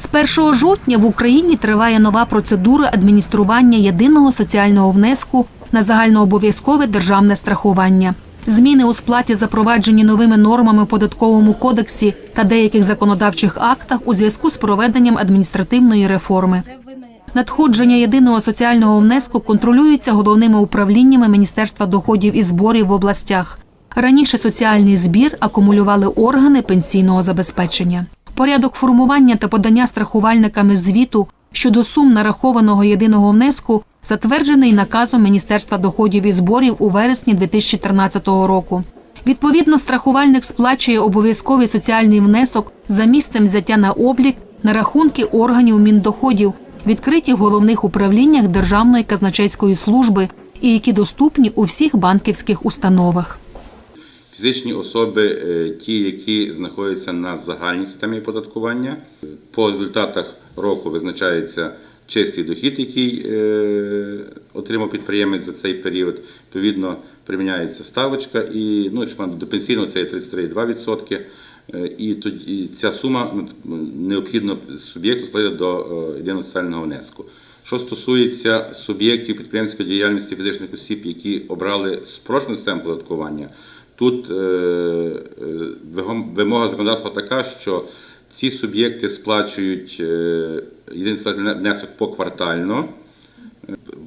З 1 жовтня в Україні триває нова процедура адміністрування єдиного соціального внеску на загальнообов'язкове державне страхування. Зміни у сплаті запроваджені новими нормами в податковому кодексі та деяких законодавчих актах у зв'язку з проведенням адміністративної реформи. Надходження єдиного соціального внеску контролюються головними управліннями Міністерства доходів і зборів в областях. Раніше соціальний збір акумулювали органи пенсійного забезпечення. Порядок формування та подання страхувальниками звіту щодо сум нарахованого єдиного внеску затверджений наказом Міністерства доходів і зборів у вересні 2013 року. Відповідно, страхувальник сплачує обов'язковий соціальний внесок за місцем взяття на облік на рахунки органів міндоходів, відкриті в головних управліннях Державної казначейської служби і які доступні у всіх банківських установах. Фізичні особи, е, ті, які знаходяться на загальній системі оподаткування, по результатах року визначається чистий дохід, який е, отримав підприємець за цей період. Відповідно, приміняється ставочка, і ну, до пенсійного це є 33,2%. І тоді ця сума ну, необхідно суб'єкту сплатити до е, єдиного соціального внеску. Що стосується суб'єктів підприємської діяльності фізичних осіб, які обрали спрощену систему податкування, тут е, е, вимога законодавства така, що ці суб'єкти сплачують єдиний соціальний внесок поквартально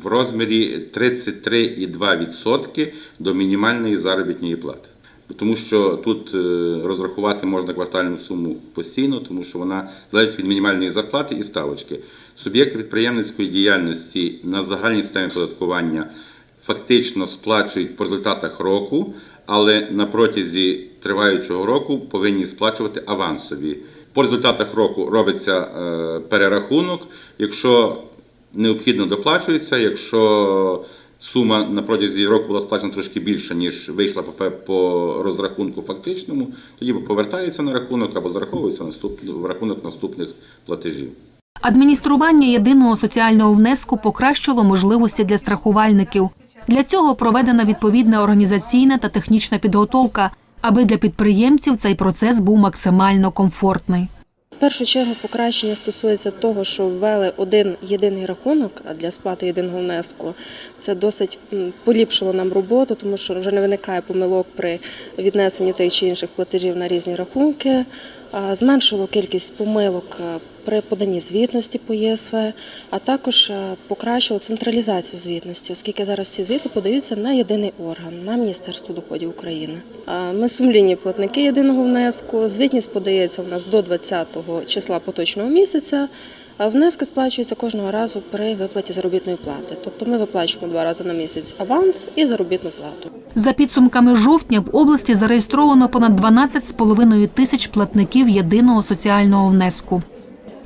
в розмірі 33,2% до мінімальної заробітної плати. Тому що тут е, розрахувати можна квартальну суму постійно, тому що вона залежить від мінімальної зарплати і ставочки. Суб'єкти підприємницької діяльності на загальній системі податкування фактично сплачують по результатах року, але на протязі триваючого року повинні сплачувати авансові. По результатах року робиться е, перерахунок. Якщо необхідно доплачується, якщо сума на протязі року була сплачена трошки більше, ніж вийшла по, розрахунку фактичному, тоді повертається на рахунок або зараховується наступ, в рахунок наступних платежів. Адміністрування єдиного соціального внеску покращило можливості для страхувальників. Для цього проведена відповідна організаційна та технічна підготовка, аби для підприємців цей процес був максимально комфортний. В першу чергу покращення стосується того, що ввели один єдиний рахунок для сплати єдиного внеску. Це досить поліпшило нам роботу, тому що вже не виникає помилок при віднесенні тих чи інших платежів на різні рахунки. Зменшило кількість помилок е, при поданні звітності по ЄСВ, а також е, покращило централізацію звітності, оскільки зараз ці звіти подаються на єдиний орган на Міністерство доходів України. Ми сумлінні платники єдиного внеску. Звітність подається у нас до 20 числа поточного місяця. А внески сплачуються кожного разу при виплаті заробітної плати. Тобто ми виплачуємо два рази на місяць аванс і заробітну плату. За підсумками жовтня в області зареєстровано понад 12,5 тисяч платників єдиного соціального внеску.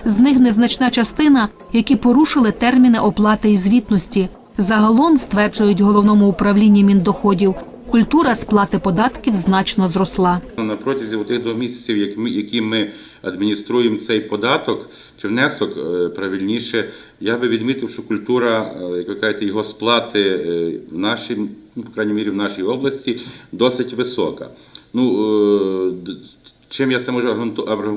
З них незначна частина, які порушили терміни оплати і звітності. Загалом, стверджують головному управлінні міндоходів, культура сплати податків значно зросла. На протязі тих двох місяців, як ми- які ми адмініструємо цей податок чи внесок, е, правильніше, я би відмітив, що культура, е, як ви кажете, його сплати е, в нашій, ну, по крайній мірі, в нашій області досить висока. Ну, чим я це можу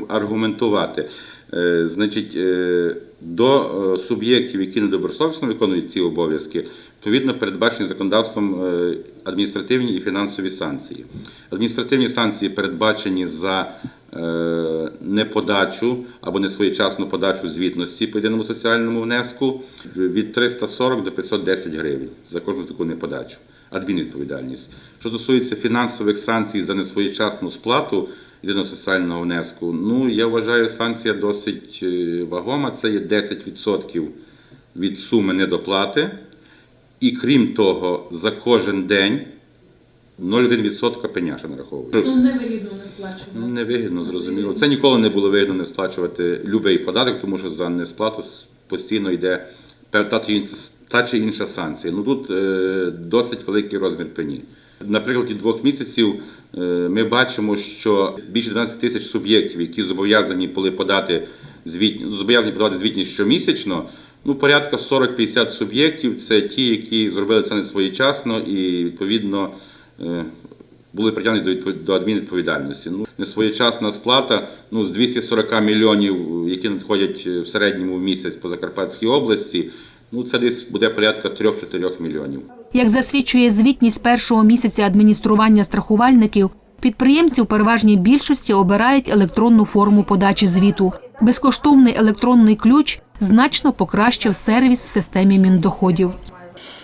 аргументувати? Е, Значить, е, до е, суб'єктів, які недобросовісно виконують ці обов'язки, відповідно передбачені законодавством адміністративні і фінансові санкції. Адміністративні санкції передбачені за неподачу або несвоєчасну подачу звітності по єдиному соціальному внеску від 340 до 510 гривень за кожну таку неподачу. Адмінвідповідальність. Що стосується фінансових санкцій за несвоєчасну сплату єдиного соціального внеску, ну я вважаю, санкція досить е, вагома. Це є 10% від суми недоплати. І крім того, за кожен день 0,1% пеняша нараховує. Ну, невигідно не сплачувати. Невигідно, зрозуміло. Це ніколи не було вигідно не сплачувати будь-який податок, тому що за несплату постійно йде пе- та чи інша, та чи інша санкція. Ну тут е, досить великий розмір пені. На прикладі двох місяців е, ми бачимо, що більше 12 тисяч суб'єктів, які зобов'язані були подати звіт, зобов'язані подавати звітність щомісячно, Ну, порядка 40-50 суб'єктів це ті, які зробили це не своєчасно і відповідно е, були притягнені до, до адмінвідповідальності. Ну, несвоєчасна сплата ну, з 240 мільйонів, які надходять е, в середньому в місяць по Закарпатській області, ну це десь буде порядка 3-4 мільйонів. Як засвідчує звітність першого місяця адміністрування страхувальників, підприємці у переважній більшості обирають електронну форму подачі звіту. Безкоштовний електронний ключ значно покращив сервіс в системі міндоходів.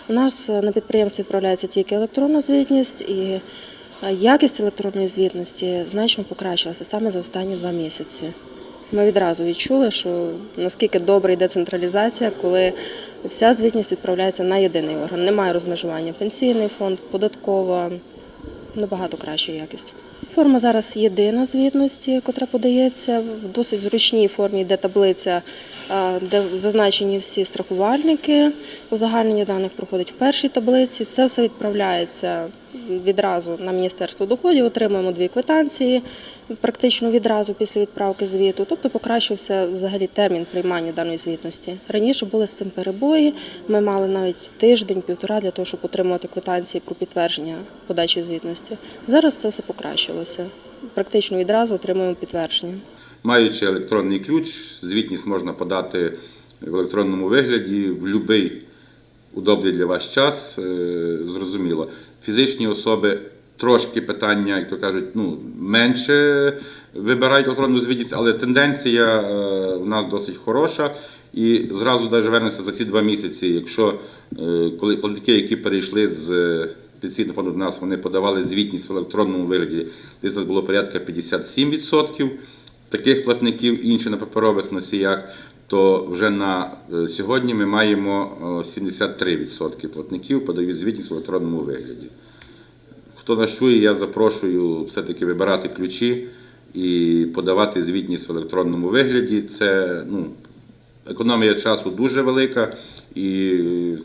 У нас е, на підприємстві відправляється тільки електронна звітність, і е, якість електронної звітності значно покращилася саме за останні два місяці. Ми відразу відчули, що наскільки добре йде централізація, коли вся звітність відправляється на єдиний орган. Немає розмежування. Пенсійний фонд, податкова, набагато краща якість. Форма зараз єдина звітності, котра подається в досить зручній формі, де таблиця, де зазначені всі страхувальники. Узагальнення даних проходить в першій таблиці. Це все відправляється відразу на Міністерство доходів. Отримуємо дві квитанції практично відразу після відправки звіту. Тобто покращився взагалі термін приймання даної звітності. Раніше були з цим перебої. Ми мали навіть тиждень-півтора для того, щоб отримувати квитанції про підтвердження подачі звітності. Зараз це все покращилося. Практично відразу отримуємо підтвердження. Маючи електронний ключ, звітність можна подати в електронному вигляді в будь-який удобний для вас час. е, Зрозуміло. Фізичні особи трошки питання, як то кажуть, ну, менше вибирають електронну звітність, але тенденція е, в нас досить хороша. І зразу навіть вернемося за ці два місяці. Якщо е, коли платники, які перейшли з е, пенсійного фонду до нас, вони подавали звітність в електронному вигляді, десь було порядка 57% таких платників, інші на паперових носіях, то вже на е, сьогодні ми маємо е, 73% платників подають звітність в електронному вигляді. Хто нас чує, я запрошую все-таки вибирати ключі і подавати звітність в електронному вигляді. Це ну, економія часу дуже велика і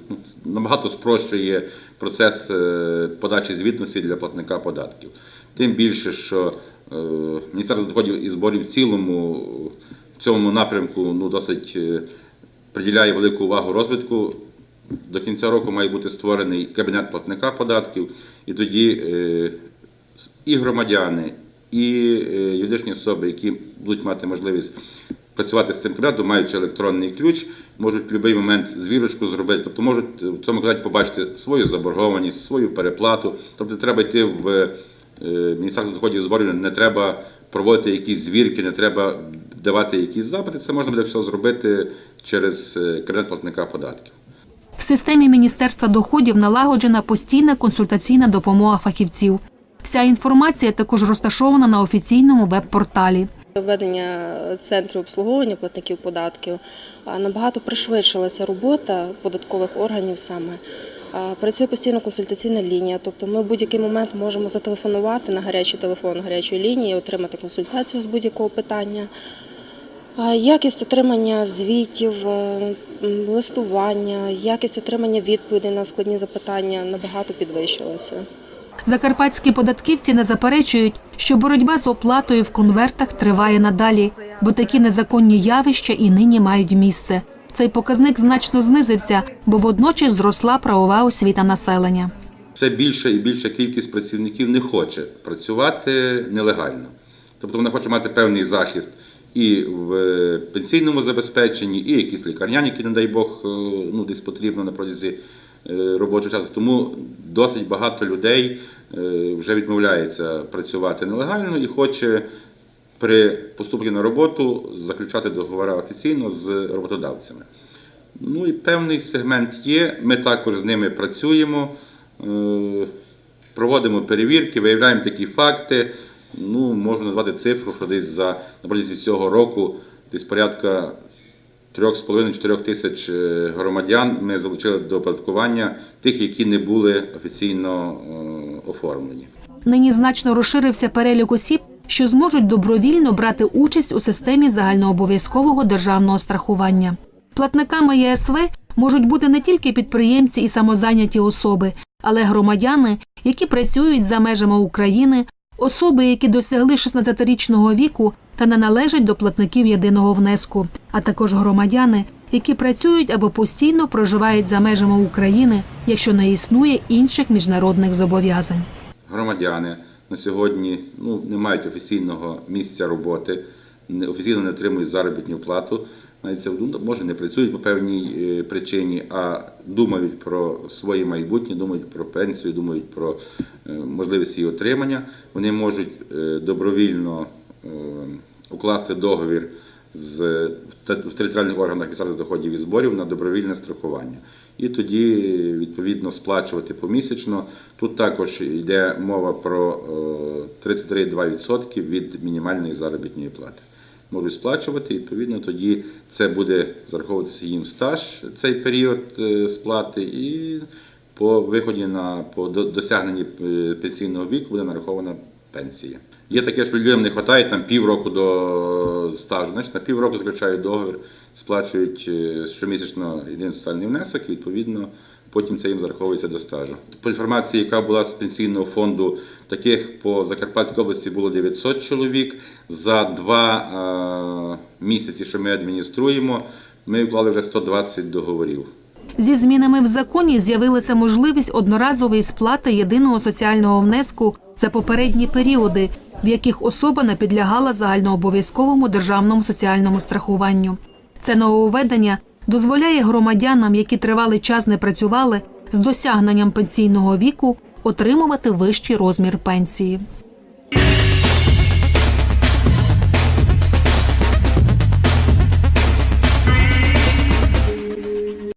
ну, набагато спрощує процес е, подачі звітності для платника податків. Тим більше, що е, Міністерство доходів і зборів в цілому цьому напрямку ну, досить е, приділяє велику увагу розвитку. До кінця року має бути створений кабінет платника податків, і тоді е, і громадяни, і е, юридичні особи, які будуть мати можливість працювати з цим кабінетом, маючи електронний ключ, можуть в будь-який момент звірочку зробити. Тобто можуть в цьому кабінеті побачити свою заборгованість, свою переплату. Тобто треба йти в Міністерство доходів і зборів, не треба проводити якісь звірки, не треба давати якісь запити. Це можна буде все зробити через е, кабінет платника податків. В системі Міністерства доходів налагоджена постійна консультаційна допомога фахівців. Вся інформація також розташована на офіційному веб-порталі. Введення центру обслуговування платників податків набагато пришвидшилася робота податкових органів саме. Працює постійно консультаційна лінія, тобто ми в будь-який момент можемо зателефонувати на гарячий телефон гарячої лінії, отримати консультацію з будь-якого питання. Якість отримання звітів, е, листування, якість отримання відповідей на складні запитання набагато підвищилася. Закарпатські податківці не заперечують, що боротьба з оплатою в конвертах триває надалі, бо такі незаконні явища і нині мають місце. Цей показник значно знизився, бо водночас зросла правова освіта населення. Все більша і більша кількість працівників не хоче працювати нелегально. Тобто вона хоче мати певний захист і в е, пенсійному забезпеченні, і якісь лікарняні, які, не дай Бог, е, ну, десь потрібно на протязі е, робочого часу. Тому досить багато людей вже відмовляється працювати нелегально і хоче при поступленні на роботу заключати договори офіційно з роботодавцями. Ну і певний сегмент є. Ми також з ними працюємо, проводимо перевірки, виявляємо такі факти. Ну, можу назвати цифру, що десь за на протязі цього року десь порядка 3,5-4 тисяч е, громадян ми залучили до оподаткування тих, які не були офіційно е, оформлені. Нині значно розширився перелік осіб, що зможуть добровільно брати участь у системі загальнообов'язкового державного страхування. Платниками ЄСВ можуть бути не тільки підприємці і самозайняті особи, але громадяни, які працюють за межами України, особи, які досягли 16-річного віку та не належать до платників єдиного внеску, а також громадяни, які працюють або постійно проживають за межами України, якщо не існує інших міжнародних зобов'язань. Громадяни на сьогодні ну, не мають офіційного місця роботи, офіційно не отримують заробітну плату. Навіть це може не працюють по певній е, причині, а думають про своє майбутнє, думають про пенсію, думають про е, можливість її отримання. Вони можуть е, добровільно укласти договір з в територіальних органах місцевих доходів і зборів на добровільне страхування. І тоді відповідно сплачувати помісячно. Тут також йде мова про е, 33,2% від мінімальної заробітної плати. Можуть сплачувати, відповідно, тоді це буде зараховуватися їм стаж цей період е, сплати, і по виході на по досягненні е, пенсійного віку буде нарахована пенсія. Є таке, що людям не вистачає там півроку до стажу, значить на півроку заключають договір, сплачують е, щомісячно єдиний соціальний внесок, і відповідно потім це їм зараховується до стажу. По інформації, яка була з пенсійного фонду, таких по Закарпатській області було 900 чоловік. За два е, місяці, що ми адмініструємо, ми вклали вже 120 договорів. Зі змінами в законі з'явилася можливість одноразової сплати єдиного соціального внеску за попередні періоди, в яких особа не підлягала загальнообов'язковому державному соціальному страхуванню. Це нововведення дозволяє громадянам, які тривалий час не працювали, з досягненням пенсійного віку отримувати вищий розмір пенсії.